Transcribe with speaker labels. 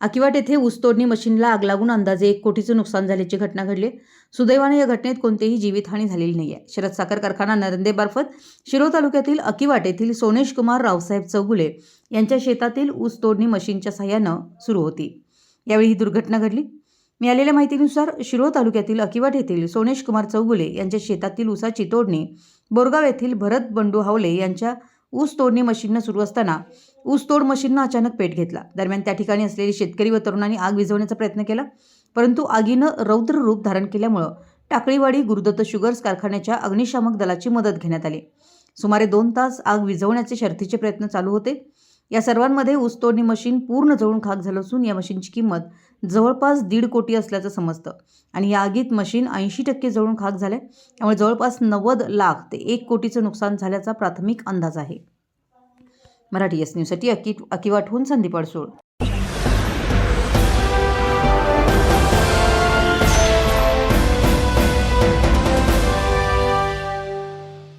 Speaker 1: अकिवाट येथे ऊसतोडणी मशीनला आग लागून अंदाजे एक कोटीचं नुकसान झाल्याची घटना घडली. सुदैवाने या घटनेत कोणतीही जीवितहानी झालेली नाही आहे शरद साखर कारखाना नरंदेमार्फत शिरो तालुक्यातील अकिवाट येथील सोनेश कुमार रावसाहेब चौगुले यांच्या शेतातील ऊस तोडणी मशीनच्या सहाय्यानं सुरू होती. यावेळी ही दुर्घटना घडली. मिळालेल्या माहितीनुसार शिरोळ तालुक्यातील अकिवाट येथील सोनेश कुमार चौगुले यांच्या शेतातील ऊसाची तोडणी बोरगाव येथील भरत बंडू हावले यांच्या ऊस तोडणी मशीननं सुरू असताना ऊसतोड मशीननं अचानक पेट घेतला. दरम्यान त्या ठिकाणी असलेले शेतकरी व तरुणांनी आग विझवण्याचा प्रयत्न केला परंतु आगीनं रौद्र रूप धारण केल्यामुळं टाकळीवाडी गुरुदत्त शुगर्स कारखान्याच्या अग्निशामक दलाची मदत घेण्यात आली. सुमारे दोन तास आग विझवण्याचे शर्थीचे प्रयत्न चालू होते. या सर्वांमध्ये ऊसतोडणी मशीन पूर्ण जळून खाक झालं असून या मशीनची किंमत जवळपास दीड कोटी असल्याचं समजतं. आणि या आगीत मशीन ऐंशी टक्के जळून खाक झाले त्यामुळे जवळपास नव्वद लाख ते एक कोटीचं नुकसान झाल्याचा प्राथमिक अंदाज आहे. मराठी एस न्यूजसाठी अकी अकिवाटहून संदीप अडसूळ.